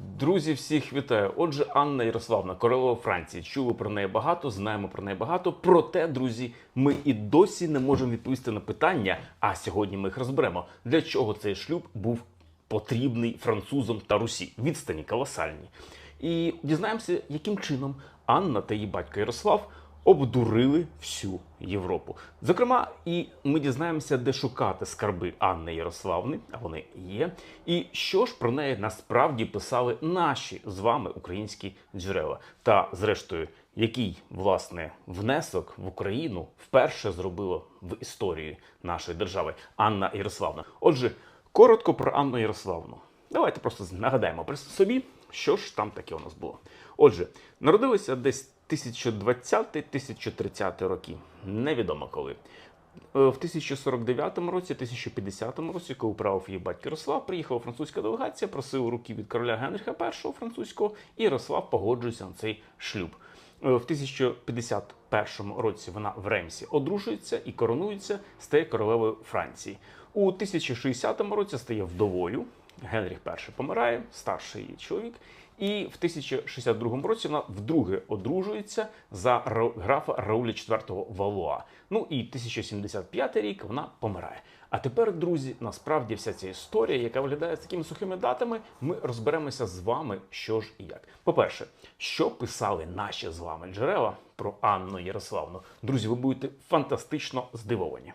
Друзі, всіх вітаю. Отже, Анна Ярославна, королева Франції. Чули про неї багато, знаємо про неї багато. Проте, друзі, ми і досі не можемо відповісти на питання. А сьогодні ми їх розберемо. Для чого цей шлюб був потрібний французам та Русі? Відстані колосальні. І дізнаємося, яким чином Анна та її батько Ярослав обдурили всю Європу. Зокрема, і ми дізнаємося, де шукати скарби Анни Ярославни, а вони є. І що ж про неї насправді писали наші з вами українські джерела. Та, зрештою, який власне внесок в Україну вперше зробила в історії нашої держави Анна Ярославна. Отже, коротко про Анну Ярославну. Давайте просто нагадаємо при собі, що ж там таке у нас було. Отже, народилися десь 1020-1030 роки, невідомо коли. Е, В 1049 році, 1050 році, коли правив її батько Ярослав, приїхала французька делегація, просила руки від короля Генріха І французького, і Ярослав погоджується на цей шлюб. Е, В 1051 році вона в Ремсі одружується і коронується, стає королевою Франції. У 1060 році стає вдовою. Генріх І помирає, старший її чоловік. І в 1062 році вона вдруге одружується за графа Рауля IV Валуа. Ну і 1075 рік вона помирає. А тепер, друзі, насправді вся ця історія, яка виглядає з такими сухими датами, ми розберемося з вами, що ж і як. По-перше, що писали наші з вами джерела про Анну Ярославну. Друзі, ви будете фантастично здивовані.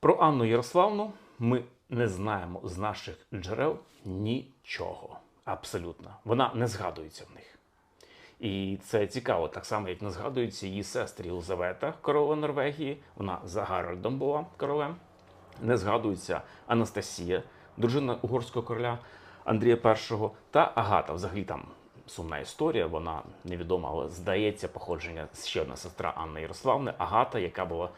Про Анну Ярославну ми не знаємо з наших джерел нічого. Абсолютно. Вона не згадується в них. І це цікаво, так само, як не згадується її сестри Єлизавета, королева Норвегії. Вона за Гарольдом була королем. Не згадується Анастасія, дружина угорського короля Андрія І та Агата. Взагалі там сумна історія, вона невідома, але здається, походження ще одна сестра Анни Ярославни, Агата, яка була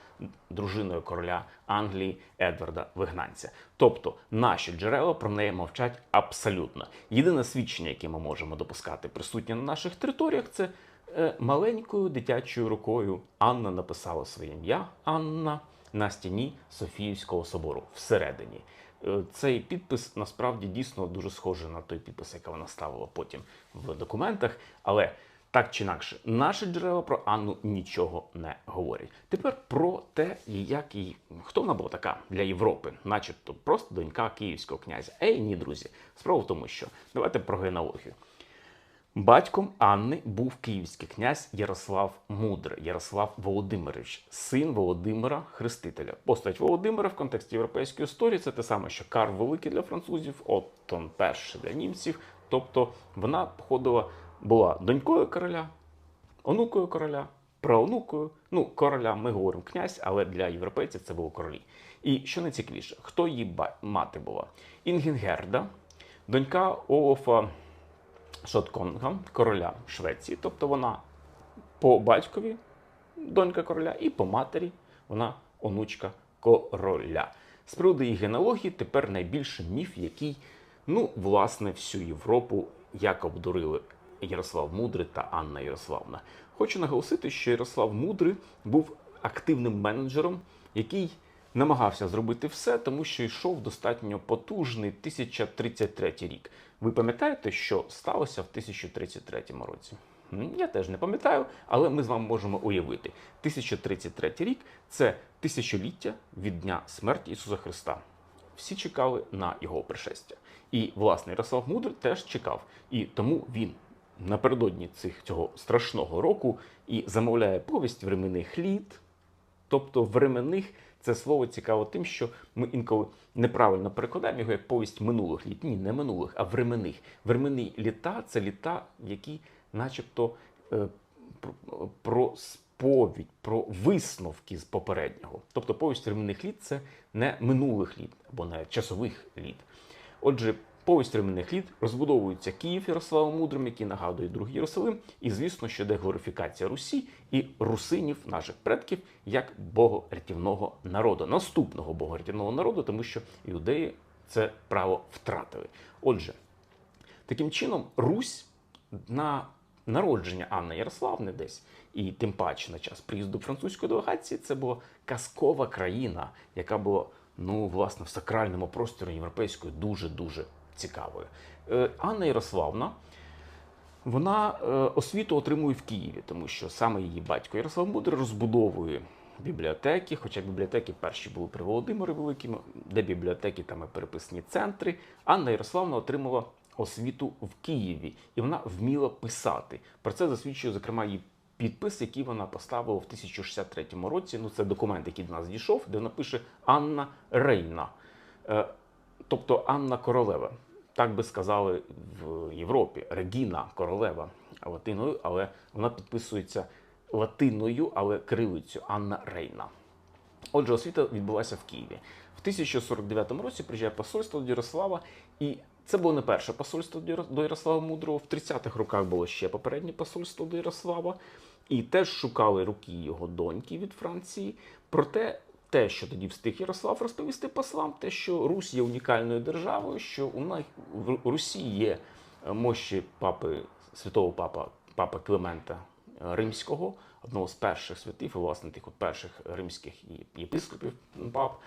дружиною короля Англії Едварда Вигнанця. Тобто наші джерела про неї мовчать абсолютно. Єдине свідчення, яке ми можемо допускати присутнє на наших територіях, це е, маленькою дитячою рукою Анна написала своє ім'я Анна на стіні Софіївського собору всередині. Е, Цей підпис насправді дійсно дуже схожий на той підпис, який вона ставила потім в документах. Але так чи інакше, наші джерела про Анну нічого не говорять. Тепер про те, як їй хто вона була така для Європи, начебто просто донька київського князя. Ей, ні, друзі. Справа в тому, що давайте про генеалогію. Батьком Анни був київський князь Ярослав Мудрий, Ярослав Володимирович, син Володимира Хрестителя. Постать Володимира в контексті європейської історії це те саме, що Карл Великий для французів, Оттон перший для німців. Тобто вона походила, була донькою короля, онукою короля, праонукою. Ну, короля ми говоримо князь, але для європейців це були королі. І що найцікавіше, хто її мати була? Інгінгерда, донька Олафа Шотконга, короля Швеції. Тобто вона по батькові донька короля, і по матері вона онучка короля. З приводу її генеалогії тепер найбільший міф, який, ну, власне, всю Європу як обдурили Ярослав Мудрий та Анна Ярославна. Хочу наголосити, що Ярослав Мудрий був активним менеджером, який намагався зробити все, тому що йшов достатньо потужний 1033 рік. Ви пам'ятаєте, що сталося в 1033 році? Я теж не пам'ятаю, але ми з вами можемо уявити. 1033 рік це тисячоліття від дня смерті Ісуса Христа. Всі чекали на його пришестя. І, власне, Ярослав Мудрий теж чекав. І тому він напередодні цих, цього страшного року і замовляє повість временних літ, Тобто временних це слово цікаво тим, що ми інколи неправильно перекладаємо його як повість минулих літ. Ні, не минулих, а временних. Временні літа це літа, які, начебто, е, про- сповідь, про висновки з попереднього. Тобто повість временних літ це не минулих літ або не часових літ. Отже, повість временних літ розбудовується Київ Ярославом Мудрим, який нагадує другий Єрусалим, і звісно, що йде глорифікація Русі і русинів, наших предків, як богорятівного народу, наступного богорятівного народу, тому що іудеї це право втратили. Отже, таким чином, Русь на народження Анни Ярославни десь, і тим паче на час приїзду французької делегації, це була казкова країна, яка була ну, власне, в сакральному просторі європейської дуже-дуже цікавою. Е, Анна Ярославна. Вона е, освіту отримує в Києві, тому що саме її батько Ярослав Мудрий розбудовує бібліотеки, хоча бібліотеки перші були при Володимирі Великому, де бібліотеки там і переписні центри. Анна Ярославна отримала освіту в Києві, і вона вміла писати. Про це засвідчує, зокрема, її підпис, який вона поставила в 1063 році. Ну, це документ, який до нас дійшов, де вона пише Анна Рейна. Е, тобто Анна Королева. Так би сказали в Європі. Регіна королева латиною, але вона підписується латиною, але кирилицю Анна Рейна. Отже, освіта відбулася в Києві. В 1049 році приїжджає посольство до Ярослава, і це було не перше посольство до Ярослава Мудрого. В 30-х роках було ще попереднє посольство до Ярослава, і теж шукали руки його доньки від Франції. Проте те, що тоді встиг Ярослав розповісти послам, те, що Русь є унікальною державою, що у нас в Русі є е, мощі папи святого папа, папа Климента е, Римського, одного з перших святів, і власне тих от перших римських єпископів пап.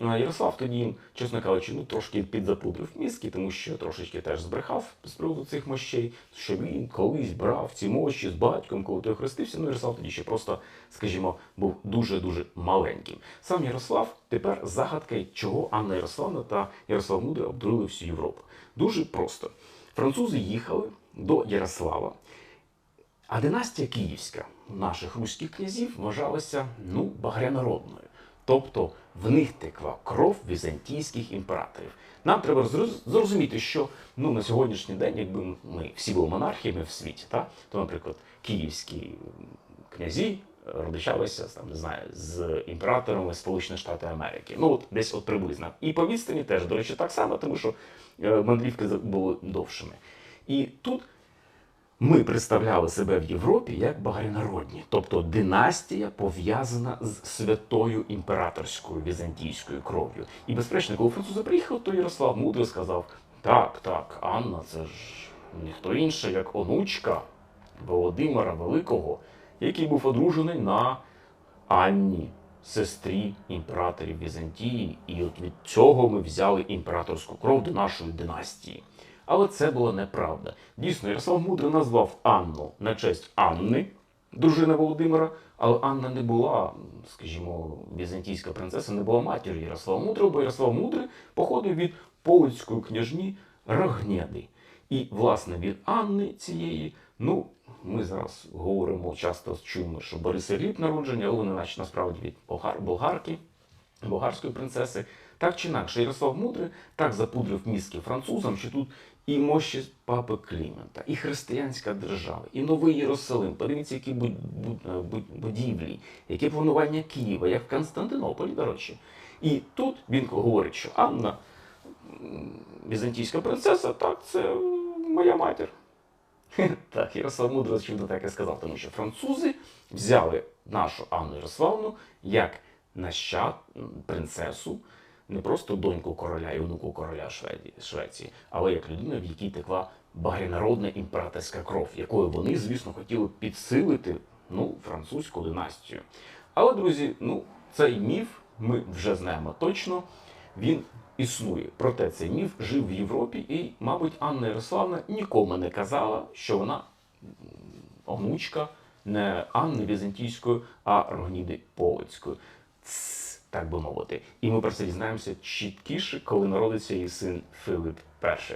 Ярослав тоді, чесно кажучи, ну трошки підзапудрив мізки, тому що трошечки теж збрехав з приводу цих мощей, що він колись брав ці мощі з батьком, коли той хрестився. Ну, Ярослав тоді ще просто, скажімо, був дуже-дуже маленьким. Сам Ярослав тепер загадка, чого Анна Ярославна та Ярослав Мудрий обдурили всю Європу. Дуже просто. Французи їхали до Ярослава, а династія Київська наших руських князів вважалася ну, багрянародною. Тобто в них текла кров візантійських імператорів. Нам треба зрозуміти, що ну, на сьогоднішній день, якби ми всі були монархіями в світі, та, то, наприклад, київські князі родичалися там, не знаю, з імператорами Сполучених Штатів Америки. Ну, от десь от приблизно. І по відстані теж, до речі, так само, тому що е, мандрівки були довшими. І тут ми представляли себе в Європі як багрянародні, тобто династія пов'язана з святою імператорською візантійською кров'ю. І безперечно, коли французи приїхали, то Ярослав мудро сказав: так, так, Анна, це ж ніхто інше, як онучка Володимира Великого, який був одружений на Анні, сестрі імператорів Візантії. І от від цього ми взяли імператорську кров до нашої династії. Але це була неправда. Дійсно, Ярослав Мудрий назвав Анну на честь Анни, дружини Володимира, але Анна не була, скажімо, візантійська принцеса, не була матір'ю Ярослава Мудрого, бо Ярослав Мудрий походив від полицької княжні Рогнеди. І, власне, від Анни цієї, ну, ми зараз говоримо, часто чуємо, що Бориса Гліб народження, але вони наче насправді від болгар, болгарки, болгарської принцеси. Так чи інакше, Ярослав Мудрий так запудрив мізки французам, що тут і мощі папи Клімента, і християнська держава, і новий Єрусалим. Подивіться, які е, будівлі, яке планування Києва, як в Константинополі, до речі. І тут він говорить, що Анна, візантійська принцеса, так, це моя матір. Так, Ярослав Мудрий, очевидно, так і сказав, тому що французи взяли нашу Анну Ярославну як нащад, принцесу, не просто доньку короля і онуку короля Швеції, але як людину, в якій текла багрянародна імператорська кров, якою вони, звісно, хотіли підсилити ну, французьку династію. Але, друзі, ну, цей міф ми вже знаємо точно. Він існує. Проте цей міф жив в Європі, і, мабуть, Анна Ярославна нікому не казала, що вона онучка не Анни Візантійської, а Рогніди Полицької. Так би мовити. І ми про це дізнаємося чіткіше, коли народиться її син Филип І.